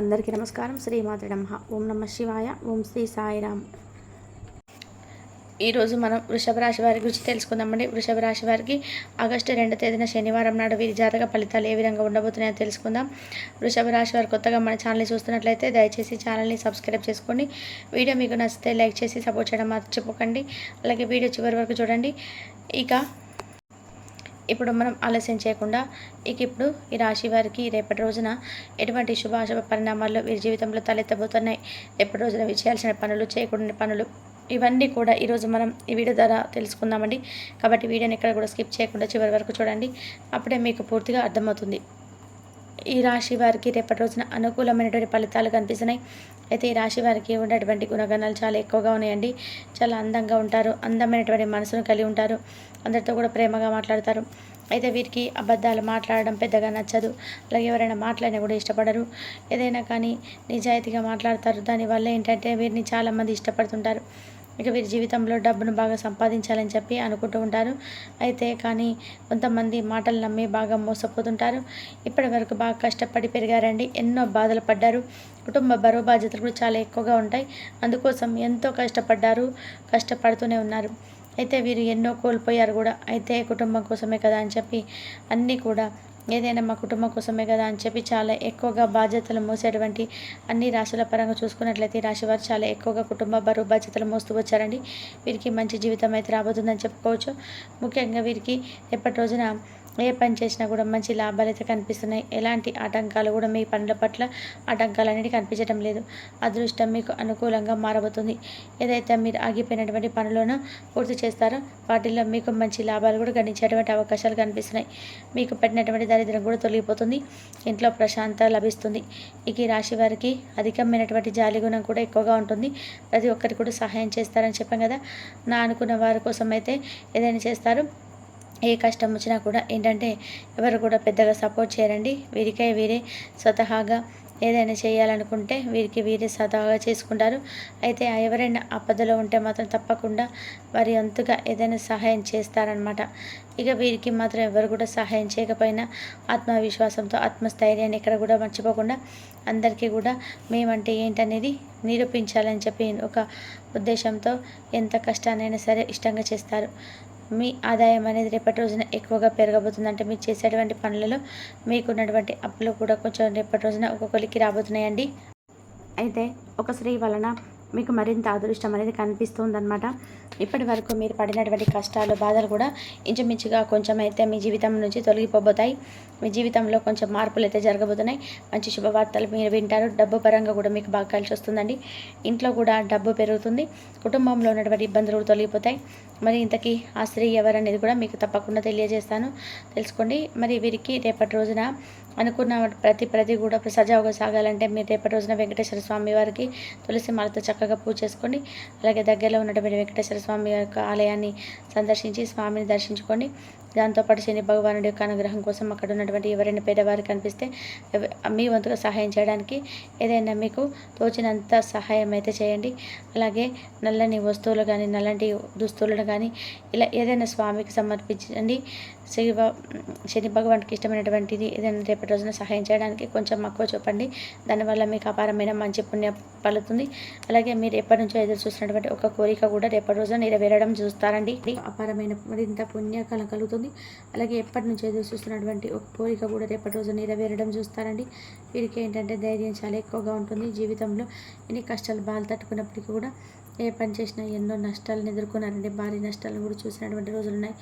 అందరికీ నమస్కారం. శ్రీమాత నమ. ఓం నమ శివాయ. ఓం శ్రీ సాయిరామ్ ఈరోజు మనం వృషభ రాశి వారి గురించి తెలుసుకుందామండి. వృషభ రాశి వారికి ఆగస్టు రెండో తేదీన శనివారం నాడు వీరి జాతక ఫలితాలు ఏ విధంగా ఉండబోతున్నాయో తెలుసుకుందాం. వృషభ రాశి వారు కొత్తగా మన ఛానల్ని చూస్తున్నట్లయితే దయచేసి ఛానల్ని సబ్స్క్రైబ్ చేసుకోండి వీడియో మీకు నచ్చితే లైక్ చేసి సపోర్ట్ చేయడం మర్చిపోకండి. అలాగే వీడియో చివరి వరకు చూడండి. ఇక ఇప్పుడు మనం ఆలస్యం చేయకుండా ఇక ఇప్పుడు ఈ రాశి వారికి రేపటి రోజున ఎటువంటి శుభాశుభ పరిణామాలు వీరి జీవితంలో తలెత్తబోతున్నాయి? రేపటి రోజున చేయాల్సిన పనులు చేయకూడని పనులు ఇవన్నీ కూడా ఈరోజు మనం ఈ వీడియో ద్వారా తెలుసుకుందామండి. కాబట్టి వీడియోని ఎక్కడ కూడా స్కిప్ చేయకుండా చివరి వరకు చూడండి. అప్పుడే మీకు పూర్తిగా అర్థమవుతుంది. ఈ రాశి వారికి రేపటి రోజున అనుకూలమైనటువంటి ఫలితాలు కనిపిస్తున్నాయి. అయితే ఈ రాశి వారికి ఉన్నటువంటి గుణగణాలు చాలా ఎక్కువగా ఉన్నాయండి. చాలా అందంగా ఉంటారు అందమైనటువంటి మనసును కలిగి ఉంటారు అందరితో కూడా ప్రేమగా మాట్లాడతారు. అయితే వీరికి అబద్ధాలు మాట్లాడడం పెద్దగా నచ్చదు. అలాగే ఎవరైనా మాట్లాడినా కూడా ఇష్టపడరు. ఏదైనా కానీ నిజాయితీగా మాట్లాడతారు. దానివల్ల ఏంటంటే వీరిని చాలామంది ఇష్టపడుతుంటారు. ఇక వీరి జీవితంలో డబ్బును బాగా సంపాదించాలని చెప్పి అనుకుంటూ ఉంటారు. అయితే కానీ కొంతమంది మాటలు నమ్మి బాగా మోసపోతుంటారు. ఇప్పటి వరకు బాగా కష్టపడి పెరిగారండి. ఎన్నో బాధలు పడ్డారు. కుటుంబ బరువు బాధ్యతలు కూడా చాలా ఎక్కువగా ఉంటాయి. అందుకోసం ఎంతో కష్టపడ్డారు కష్టపడుతూనే ఉన్నారు. అయితే వీరు ఎన్నో కోల్పోయారు కూడా. అయితే కుటుంబం కోసమే కదా అని చెప్పి అన్నీ కూడా ఏదైనా మా కుటుంబం కోసమే కదా అని చెప్పి చాలా ఎక్కువగా బాధ్యతలు మోసేటువంటి అన్ని రాశుల పరంగా చూసుకున్నట్లయితే ఈ రాశి వారు చాలా ఎక్కువగా కుటుంబ బరువు బాధ్యతలు మోస్తూ వచ్చారండి. వీరికి మంచి జీవితం అయితే రాబోతుందని చెప్పుకోవచ్చు. ముఖ్యంగా వీరికి ఎప్పటి రోజున ఏ పని చేసినా కూడా మంచి లాభాలు అయితే కనిపిస్తున్నాయి. ఎలాంటి ఆటంకాలు కూడా మీ పనుల పట్ల ఆటంకాలు అనేవి కనిపించడం లేదు. అదృష్టం మీకు అనుకూలంగా మారబోతుంది. ఏదైతే మీరు ఆగిపోయినటువంటి పనులను పూర్తి చేస్తారో వాటిల్లో మీకు మంచి లాభాలు కూడా గణించేటువంటి అవకాశాలు కనిపిస్తున్నాయి. మీకు పెట్టినటువంటి దరిద్రం కూడా తొలగిపోతుంది. ఇంట్లో ప్రశాంతత లభిస్తుంది. ఇక ఈ రాశి వారికి అధికమైనటువంటి జాలి గుణం కూడా ఎక్కువగా ఉంటుంది. ప్రతి ఒక్కరికి కూడా సహాయం చేస్తారని చెప్పాం కదా. నా అనుకున్న వారి కోసం అయితే ఏదైనా చేస్తారు. ఏ కష్టం వచ్చినా కూడా ఏంటంటే ఎవరు కూడా పెద్దగా సపోర్ట్ చేయరండి. వీరికై వీరే స్వతహాగా ఏదైనా చేయాలనుకుంటే వీరికి వీరే సదాగా చేసుకుంటారు. అయితే ఎవరైనా ఆపదలో ఉంటే మాత్రం తప్పకుండా వారి అంతుగా ఏదైనా సహాయం చేస్తారనమాట ఇక వీరికి మాత్రం ఎవరు కూడా సహాయం చేయకపోయినా ఆత్మవిశ్వాసంతో ఆత్మస్థైర్యాన్ని ఎక్కడ కూడా మర్చిపోకుండా అందరికీ కూడా మేమంటే ఏంటనేది నిరూపించాలని చెప్పి ఒక ఉద్దేశంతో ఎంత కష్టాన్నైనా సరే ఇష్టంగా చేస్తారు. మీ ఆదాయం అనేది రేపటి రోజున ఎక్కువగా పెరగబోతుంది అంటే మీరు చేసేటువంటి పనులలో మీకున్నటువంటి అప్పులు కూడా కొంచెం రేపటి రోజున ఒక్కొక్కరికి రాబోతున్నాయండి. అయితే ఒక స్త్రీ వలన మీకు మరింత అదృష్టం అనేది కనిపిస్తుందన్నమాట. ఇప్పటి వరకు మీరు పడినటువంటి కష్టాలు బాధలు కూడా ఇంచుమించుగా కొంచెం అయితే మీ జీవితం నుంచి తొలగిపోబోతాయి. మీ జీవితంలో కొంచెం మార్పులు అయితే జరగబోతున్నాయి. మంచి శుభవార్తలు మీరు వింటారు. డబ్బు పరంగా కూడా మీకు బాగా కలిసి వస్తుందండి. ఇంట్లో కూడా డబ్బు పెరుగుతుంది. కుటుంబంలో ఉన్నటువంటి ఇబ్బందులు కూడా తొలగిపోతాయి. మరి ఇంతకీ ఆ స్త్రీ ఎవరనేది కూడా మీకు తప్పకుండా తెలియజేస్తాను. తెలుసుకోండి. మరి వీరికి రేపటి రోజున అనుకున్న ప్రతి ప్రతి కూడా సజావుగా సాగాలంటే మీరు రేపటి రోజున వెంకటేశ్వర స్వామి వారికి తులసి మాలతో చక్కగా పూజ చేసుకోండి అలాగే దగ్గరలో ఉన్నటువంటి వెంకటేశ్వర స్వామి యొక్క ఆలయాన్ని సందర్శించి స్వామిని దర్శించుకోండి దాంతోపాటు శని భగవానుడి యొక్క అనుగ్రహం కోసం అక్కడ ఉన్నటువంటి ఎవరైనా పేదవారు కనిపిస్తే మీ వంతుగా సహాయం చేయడానికి ఏదైనా మీకు తోచినంత సహాయం అయితే చేయండి. అలాగే నల్లని వస్తువులు కానీ నల్లని దుస్తువులను కానీ ఇలా ఏదైనా స్వామికి సమర్పించండి. శివ శని భగవానికి ఇష్టమైనటువంటిది ఏదైనా రేపటి రోజున సహాయం చేయడానికి కొంచెం మక్కువ చూపండి. దానివల్ల మీకు అపారమైన మంచి పుణ్యం పలుతుంది అలాగే మీరు ఎప్పటి నుంచో ఎదురు చూసినటువంటి ఒక కోరిక కూడా రేపటి రోజున నెరవేరడం చూస్తారండి. అపారమైన మరింత పుణ్యకలం కలుగుతుంది. అలాగే ఎప్పటి నుంచి ఎదురు చూస్తున్నటువంటి ఒక కోరిక కూడా రేపటి రోజు నెరవేరడం చూస్తారండి వీరికి ఏంటంటే ధైర్యం చాలా ఎక్కువగా ఉంటుంది. జీవితంలో ఎన్ని కష్టాలు బాధలు తట్టుకున్నప్పటికీ కూడా ఏ పని చేసినా ఎన్నో నష్టాలను ఎదుర్కొన్నారండి. భారీ నష్టాలను కూడా చూసినటువంటి రోజులు ఉన్నాయి.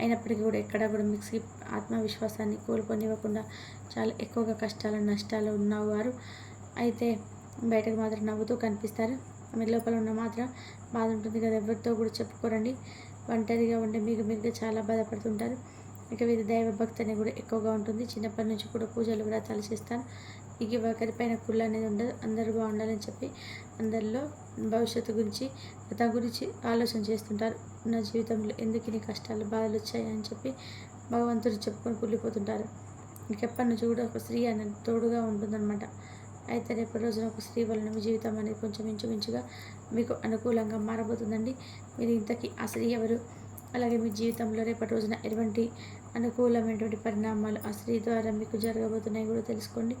అయినప్పటికీ కూడా ఎక్కడ కూడా మిక్సీ ఆత్మవిశ్వాసాన్ని కోల్పోనివ్వకుండా చాలా ఎక్కువగా కష్టాలు నష్టాలు ఉన్నవారు అయితే బయటకు మాత్రం నవ్వుతూ కనిపిస్తారు. మీ లోపల ఉన్న మాత్రం బాధ ఉంటుంది కదా ఎవరితో కూడా చెప్పుకోరండి. ఒంటరిగా ఉండి మీకు మీకు చాలా బాధపడుతుంటారు. ఇక వీరి దైవ భక్తి అనేది కూడా ఎక్కువగా ఉంటుంది. చిన్నప్పటి నుంచి కూడా పూజలు వ్రతాలు చేస్తారు ఇక ఒకరిపైన కుళ్ళు అనేది ఉండదు. అందరూ బాగుండాలని చెప్పి అందరిలో భవిష్యత్తు గురించి గత గురించి ఆలోచన చేస్తుంటారు. నా జీవితంలో ఎందుకు ఇన్ని కష్టాలు బాధలు వచ్చాయి అని చెప్పి భగవంతుడు చెప్పుకొని కుళ్ళిపోతుంటారు. ఇంకెప్పటి నుంచి కూడా ఒక స్త్రీ అనేది తోడుగా ఉంటుందన్నమాట. అయితే రేపటి రోజున ఒక స్త్రీ వలన మీ జీవితం అనేది కొంచెం ఇంచుమించుగా మీకు అనుకూలంగా మారబోతుందండి. మీరు ఇంతకీ ఆ స్త్రీ ఎవరు? అలాగే మీ జీవితంలో రేపటి రోజున ఎటువంటి అనుకూలమైనటువంటి పరిణామాలు ఆ స్త్రీ ద్వారా మీకు జరగబోతున్నాయి కూడా తెలుసుకోండి.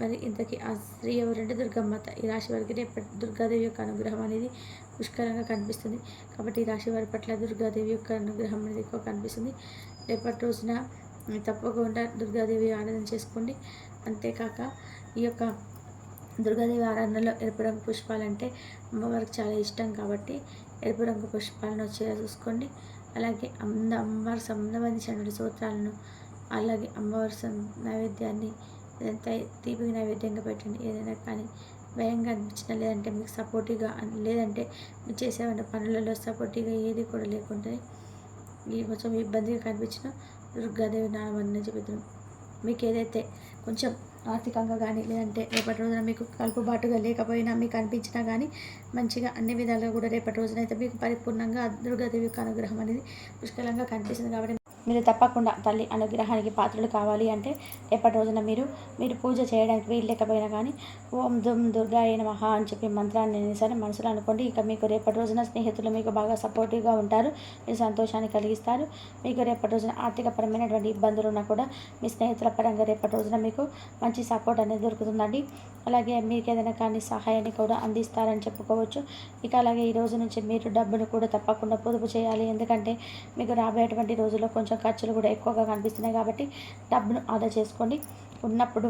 మరి ఇంతకీ ఆ స్త్రీ ఎవరంటే దుర్గమ్మత ఈ రాశి వారికి రేపటి దుర్గాదేవి యొక్క అనుగ్రహం అనేది పుష్కలంగా కనిపిస్తుంది. కాబట్టి ఈ రాశి వారి పట్ల దుర్గాదేవి యొక్క అనుగ్రహం అనేది ఎక్కువ కనిపిస్తుంది. రేపటి రోజున తప్పకుండా దుర్గాదేవి ఆరాధన చేసుకోండి. అంతేకాక ఈ యొక్క దుర్గాదేవి ఆరాధనలో ఎరుపు రంగు పుష్పాలంటే అమ్మవారికి చాలా ఇష్టం కాబట్టి ఎరుపు రంగు పుష్పాలను వచ్చేలా చూసుకోండి. అలాగే అంద అమ్మవారి సంబంధించిన సూత్రాలను అలాగే అమ్మవారి సం- నైవేద్యాన్ని ఏదైతే తీపి నైవేద్యంగా పెట్టండి. ఏదైనా కానీ భయంగా అనిపించినా లేదంటే మీకు సపోర్టివ్గా లేదంటే మీరు చేసేవంటి పనులలో సపోర్టివ్గా ఏది కూడా లేకుంటే ఈ కొంచెం ఇబ్బందిగా కనిపించిన దుర్గాదేవి నామని చెబుతున్నాం మీకు ఏదైతే కొంచెం ఆర్థికంగా కానీ లేదంటే రేపటి రోజున మీకు కలుపుబాటుగా లేకపోయినా మీకు అనిపించినా కానీ మంచిగా అన్ని విధాలుగా కూడా రేపటి రోజున అయితే మీకు పరిపూర్ణంగా దుర్గాదేవి యొక్క అనుగ్రహం అనేది పుష్కలంగా కనిపిస్తుంది కాబట్టి మీరు తప్పకుండా తల్లి అనుగ్రహానికి పాత్రలు కావాలి అంటే రేపటి రోజున మీరు మీరు పూజ చేయడానికి వీలు లేకపోయినా కానీ ఓం దుమ్ దుర్గాయ మహా అని చెప్పి మంత్రాన్ని సరే మనసులో అనుకోండి. ఇక మీకు రేపటి రోజున స్నేహితులు మీకు బాగా సపోర్టివ్గా ఉంటారు. మీరు సంతోషాన్ని కలిగిస్తారు. మీకు రేపటి రోజున ఆర్థికపరమైనటువంటి ఇబ్బందులు ఉన్నా కూడా మీ స్నేహితుల పరంగా రేపటి రోజున మీకు మంచి సపోర్ట్ అనేది దొరుకుతుందండి. అలాగే మీకు ఏదైనా కానీ సహాయాన్ని కూడా అందిస్తారని చెప్పుకోవచ్చు. ఇక అలాగే ఈ రోజు నుంచి మీరు డబ్బును కూడా తప్పకుండా పొదుపు చేయాలి. ఎందుకంటే మీకు రాబోయేటువంటి రోజుల్లో కొంచెం ఖర్చులు కూడా ఎక్కువగా కనిపిస్తున్నాయి కాబట్టి డబ్బును ఆదా చేసుకోండి. ఉన్నప్పుడు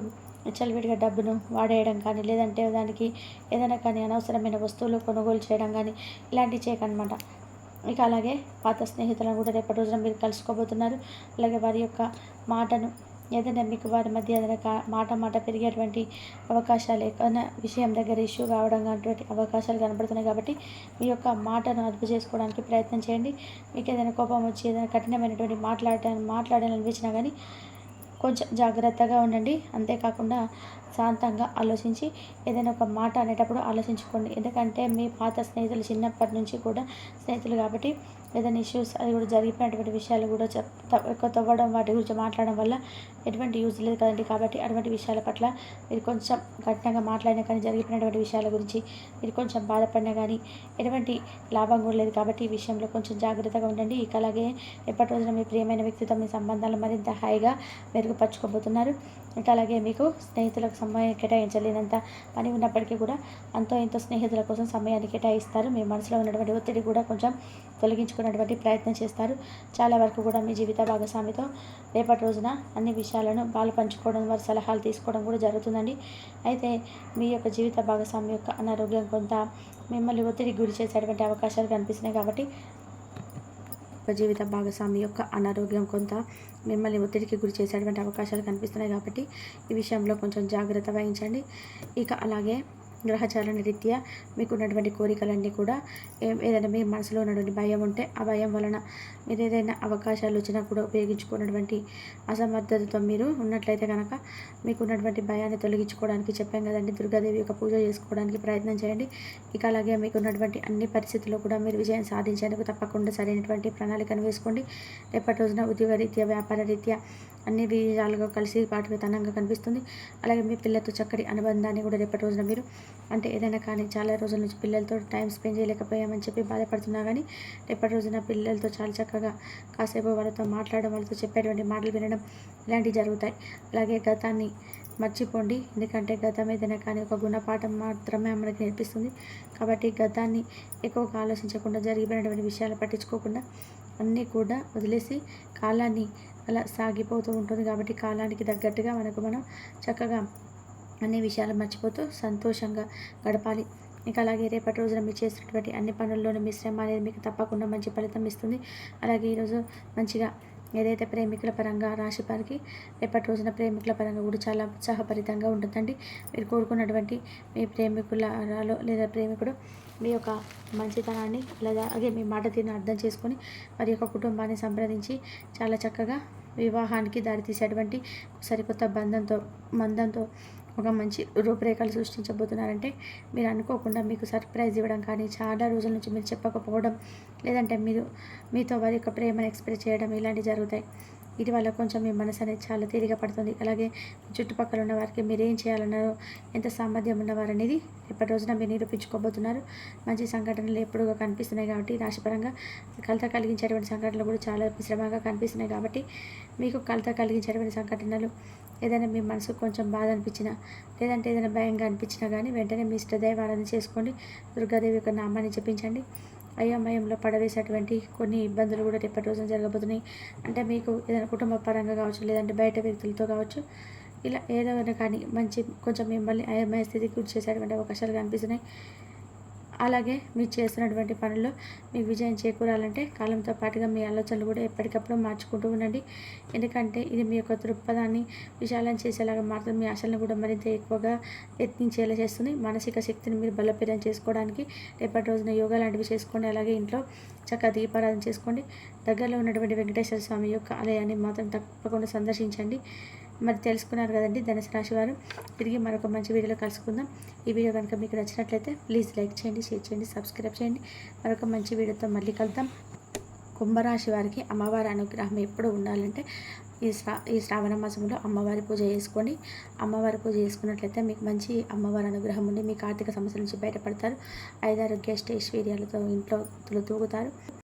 చలివిడిగా డబ్బును వాడేయడం కానీ లేదంటే దానికి ఏదైనా కానీ అనవసరమైన వస్తువులు కొనుగోలు చేయడం కానీ ఇలాంటివి చేయకనమాట. ఇక అలాగే పాత స్నేహితులను కూడా రేపటి రోజున మీరు కలుసుకోబోతున్నారు. అలాగే వారి యొక్క మాటను ఏదైనా మీకు వారి మధ్య ఏదైనా కా- మాట మాట పెరిగేటువంటి అవకాశాలు ఏదైనా విషయం దగ్గర ఇష్యూ కావడం అటువంటి అవకాశాలు కనబడుతున్నాయి కాబట్టి మీ యొక్క మాటను అదుపు చేసుకోవడానికి ప్రయత్నం చేయండి. మీకు ఏదైనా కోపం వచ్చి ఏదైనా కఠినమైనటువంటి మాట్లాడటం మాట్లాడాలని అనిపించినా కానీ కొంచెం జాగ్రత్తగా ఉండండి. అంతేకాకుండా శాంతంగా ఆలోచించి ఏదైనా ఒక మాట అనేటప్పుడు ఆలోచించుకోండి. ఎందుకంటే మీ పాత స్నేహితులు చిన్నప్పటి నుంచి కూడా స్నేహితులు కాబట్టి ఏదైనా ఇష్యూస్ అది కూడా జరిగిపోయినటువంటి విషయాలు కూడా చెప్ ఎక్కువ తవ్వడం వాటి గురించి మాట్లాడడం వల్ల ఎటువంటి యూజ్ లేదు కదండి. కాబట్టి అటువంటి విషయాల పట్ల మీరు కొంచెం కఠినంగా మాట్లాడినా కానీ జరిగిపోయినటువంటి విషయాల గురించి మీరు కొంచెం బాధపడినా కానీ ఎటువంటి లాభం కూడా లేదు. కాబట్టి ఈ విషయంలో కొంచెం జాగ్రత్తగా ఉండండి. ఇక అలాగే ఎప్పటి రోజున మీ ప్రియమైన వ్యక్తితో మీ సంబంధాలు మరింత హాయిగా మెరుగుపరుచుకోబోతున్నారు. ఇంకా అలాగే మీకు స్నేహితులకు సమయం కేటాయించలేనంత పని ఉన్నప్పటికీ కూడా అంతో ఎంతో స్నేహితుల కోసం సమయాన్ని కేటాయిస్తారు. మీ మనసులో ఉన్నటువంటి ఒత్తిడి కూడా కొంచెం తొలగించుకున్నటువంటి ప్రయత్నం చేస్తారు. చాలా వరకు కూడా మీ జీవిత భాగస్వామితో రేపటి రోజున అన్ని విషయాలను పాలు పంచుకోవడం వారి సలహాలు తీసుకోవడం కూడా జరుగుతుందండి. అయితే మీ యొక్క జీవిత భాగస్వామి యొక్క అనారోగ్యం కొంత మిమ్మల్ని ఒత్తిడికి గురి చేసేటువంటి అవకాశాలు కనిపిస్తున్నాయి కాబట్టి జీవిత భాగస్వామి యొక్క అనారోగ్యం కొంత మిమ్మల్ని ఒత్తిడికి గురి చేసేటువంటి అవకాశాలు కనిపిస్తున్నాయి కాబట్టి ఈ విషయంలో కొంచెం జాగ్రత్త వహించండి. ఇక అలాగే గ్రహచారణ రీత్యా మీకున్నటువంటి కోరికలన్నీ కూడా ఏదైనా మీ మనసులో ఉన్నటువంటి భయం ఉంటే ఆ భయం వలన మీరు ఏదైనా అవకాశాలు వచ్చినా కూడా ఉపయోగించుకున్నటువంటి అసమర్థతతో మీరు ఉన్నట్లయితే కనుక మీకున్నటువంటి భయాన్ని తొలగించుకోవడానికి చెప్పాం కదండి. దుర్గాదేవి యొక్క పూజ చేసుకోవడానికి ప్రయత్నం చేయండి. ఇక అలాగే మీకున్నటువంటి అన్ని పరిస్థితుల్లో కూడా మీరు విజయం సాధించేందుకు తప్పకుండా సరైనటువంటి ప్రణాళికను వేసుకోండి. రేపటి రోజున ఉద్యోగ రీత్యా వ్యాపార రీత్యా అన్ని విజయాలుగా కలిసి పాటుతనంగా కనిపిస్తుంది. అలాగే మీ పిల్లలతో చక్కటి అనుబంధాన్ని కూడా రేపటి రోజున మీరు అంటే ఏదైనా కానీ చాలా రోజుల నుంచి పిల్లలతో టైం స్పెండ్ చేయలేకపోయామని చెప్పి బాధపడుతున్నా కానీ రేపటి రోజున పిల్లలతో చాలా చక్కగా కాసేపు వాళ్ళతో మాట్లాడడం వాళ్ళతో చెప్పేటువంటి మాటలు వినడం ఇలాంటివి జరుగుతాయి. అలాగే గతాన్ని మర్చిపోండి. ఎందుకంటే గతం ఏదైనా కానీ ఒక గుణపాఠం మాత్రమే మనకి నేర్పిస్తుంది. కాబట్టి గతాన్ని ఎక్కువగా ఆలోచించకుండా జరిగిపోయినటువంటి విషయాలు పట్టించుకోకుండా అన్నీ కూడా వదిలేసి కాలాన్ని అలా సాగిపోతూ ఉంటుంది. కాబట్టి కాలానికి తగ్గట్టుగా మనకు మనం చక్కగా అన్ని విషయాలు మర్చిపోతూ సంతోషంగా గడపాలి. ఇంకా అలాగే రేపటి రోజున మీరు చేసినటువంటి అన్ని పనుల్లోనూ మీ శ్రమ అనేది మీకు తప్పకుండా మంచి ఫలితం ఇస్తుంది. అలాగే ఈరోజు మంచిగా ఏదైతే ప్రేమికుల పరంగా రాశి వారికి రేపటి రోజున ప్రేమికుల పరంగా కూడా చాలా ఉత్సాహభరితంగా ఉంటుందండి. మీరు కోరుకున్నటువంటి మీ ప్రేమికులలో లేదా ప్రేమికుడు మీ యొక్క మంచితనాన్ని లేదా అదే మీ మాట తీరును అర్థం చేసుకొని వారి యొక్క కుటుంబాన్ని సంప్రదించి చాలా చక్కగా వివాహానికి దారితీసేటువంటి సరికొత్త బంధంతో బంధంతో ఒక మంచి రూపురేఖలు సృష్టించబోతున్నారంటే మీరు అనుకోకుండా మీకు సర్ప్రైజ్ ఇవ్వడం కానీ చాలా రోజుల నుంచి మీరు చెప్పకపోవడం లేదంటే మీరు మీతో వారి యొక్క ప్రేమను ఎక్స్ప్రెస్ చేయడం ఇలాంటివి జరుగుతాయి. వీటి వల్ల కొంచెం మీ మనసు అనేది చాలా తేలిక పడుతుంది. అలాగే చుట్టుపక్కల ఉన్న వారికి మీరు ఏం చేయాలన్నారో ఎంత సామర్థ్యం ఉన్నవారు అనేది ఇప్పటి రోజున మీరు నిరూపించుకోబోతున్నారు. మంచి సంఘటనలు ఎప్పుడుగా కనిపిస్తున్నాయి కాబట్టి రాశిపరంగా కలత కలిగించేటువంటి సంఘటనలు కూడా చాలా విశ్రమంగా కనిపిస్తున్నాయి కాబట్టి మీకు కలత కలిగించేటువంటి సంఘటనలు ఏదైనా మీ మనసుకు కొంచెం బాధ అనిపించినా లేదంటే ఏదైనా భయంగా అనిపించినా కానీ వెంటనే మీ ఇష్టదైవాలను చేసుకోండి. దుర్గాదేవి యొక్క నామాన్ని జపించండి. అయోమయంలో పడవేసేటువంటి కొన్ని ఇబ్బందులు కూడా రేపటి రోజున జరగబోతున్నాయి. అంటే మీకు ఏదైనా కుటుంబ పరంగా కావచ్చు లేదంటే బయట వ్యక్తులతో కావచ్చు ఇలా ఏదైనా కానీ మంచి కొంచెం మిమ్మల్ని అయోమయ స్థితికి గురి చేసేటువంటి అవకాశాలు కనిపిస్తున్నాయి. అలాగే మీరు చేస్తున్నటువంటి పనుల్లో మీకు విజయం చేకూరాలంటే కాలంతో పాటుగా మీ ఆలోచనలు కూడా ఎప్పటికప్పుడు మార్చుకుంటూ ఉండండి. ఎందుకంటే ఇది మీ యొక్క దృక్పథాన్ని విశాలం చేసేలాగా మాత్రం మీ ఆశలను కూడా మరింత ఎక్కువగా యత్నించేలా చేస్తుంది. మానసిక శక్తిని మీరు బలోపేతం చేసుకోవడానికి రేపటి రోజున యోగా లాంటివి చేసుకోండి. అలాగే ఇంట్లో చక్కగా దీపారాధన చేసుకోండి. దగ్గరలో ఉన్నటువంటి వెంకటేశ్వర స్వామి యొక్క ఆలయాన్ని మాత్రం తప్పకుండా సందర్శించండి. మరి తెలుసుకున్నారు కదండి ధనుసు రాశి వారు. తిరిగి మరొక మంచి వీడియోలో కలుసుకుందాం. ఈ వీడియో కనుక మీకు నచ్చినట్లయితే ప్లీజ్ లైక్ చేయండి షేర్ చేయండి సబ్స్క్రైబ్ చేయండి. మరొక మంచి వీడియోతో మళ్ళీ కలుద్దాం. కుంభరాశి వారికి అమ్మవారి అనుగ్రహం ఎప్పుడు ఉండాలంటే ఈ శ్రా ఈ శ్రావణ మాసంలో అమ్మవారి పూజ చేసుకోండి. అమ్మవారి పూజ చేసుకున్నట్లయితే మీకు మంచి అమ్మవారి అనుగ్రహం ఉండి మీకు ఆర్థిక సమస్యల నుంచి బయటపడతారు. ఐదారోగ్య ఐశ్వర్యాలతో ఇంట్లో తూగుతారు.